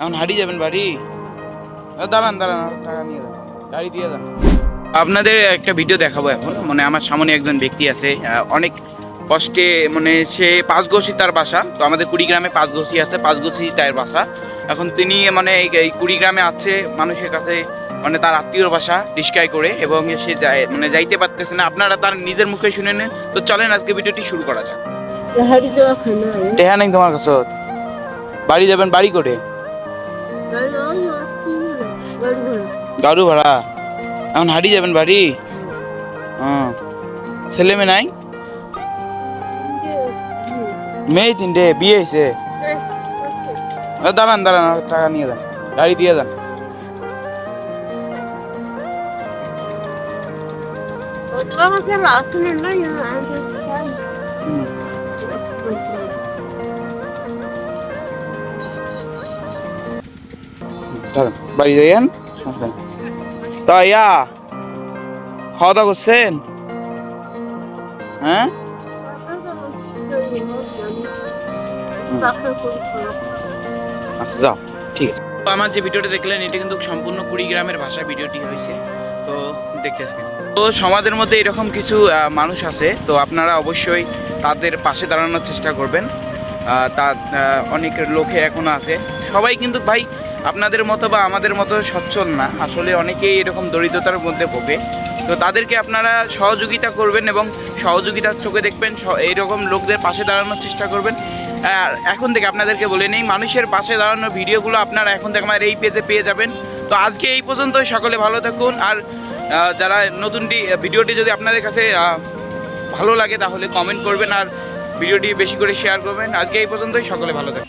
এখন হারিয়ে যাবেন বাড়ি। দাঁড়ান দাঁড়ান টাকা নিয়ে যান। গাড়ি দিয়ে যান। আপনাদের একটা ভিডিও দেখাবো এখন। মানে আমার সামনে একজন ব্যক্তি আছে অনেক কষ্টে মানে সে পাঁচগোছি তার বাসা। তো আমাদের কুড়িগ্রামে পাঁচগোছি আছে পাঁচগোছি তার বাসা। এখন তিনি মানে এই- কুড়িগ্রামে আছে মানুষের কাছে মানে তার আত্মীয়র বাসা রিস্কায় করে এবং সে যায় মানে যাইতে পারতেছে না। আপনারা তার নিজের মুখে শুনে নেন। তো চলেন আজকে ভিডিওটি শুরু করা যাক। টেহা নেই তোমার কাছে। বাড়ি যাবেন বাড়ি করে। গাড়ি ভাড়া। এখন হারিয়ে যাবেন বাড়ি? হ্যাঁ। ছেলে মেয়ে নাই? মেয়ে তিনটে বিয়ে হয়েছে। দাঁড়ান দাঁড়ান টাকা নিয়ে যান। গাড়ি দিয়ে যান। আমাকে রাখলে না বাড়ি যাইয়েন তা ইয়া খাওয়া দাওয়া করছেন? হ্যাঁ? আচ্ছা যাও। ঠিক আছে। তো আমার যে ভিডিওটা দেখলেন, এটা কিন্তু সম্পূর্ণ কুড়িগ্রামের ভাষায় ভিডিওটি হয়েছে। তো দেখতে থাকেন। তো সমাজের মধ্যে এরকম কিছু মানুষ আছে, তো আপনারা অবশ্যই তাদের পাশে দাঁড়ানোর চেষ্টা করবেন। তা অনেক লোকে এখনও আছে। সবাই কিন্তু ভাই আপনাদের মতো বা আমাদের মতো সচ্ছল না। আসলে অনেকেই এরকম দরিদ্রতার মধ্যে ভোগে। তো তাদেরকে আপনারা সহযোগিতা করবেন এবং সহযোগিতার চোখে দেখবেন এইরকম লোকদের পাশে দাঁড়ানোর চেষ্টা করবেন। আর এখন থেকে আপনাদেরকে বলে নেই, মানুষের পাশে দাঁড়ানোর ভিডিওগুলো আপনারা এখন থেকে আমার এই পেজে পেয়ে যাবেন। তো আজকে এই পর্যন্তই, সকলে ভালো থাকুন। আর যারা নতুনটি, ভিডিওটি যদি আপনাদের কাছে ভালো লাগে তাহলে কমেন্ট করবেন আর ভিডিওটি বেশি করে শেয়ার করবেন। আজকে এই পর্যন্তই, সকলে ভালো থাকুন।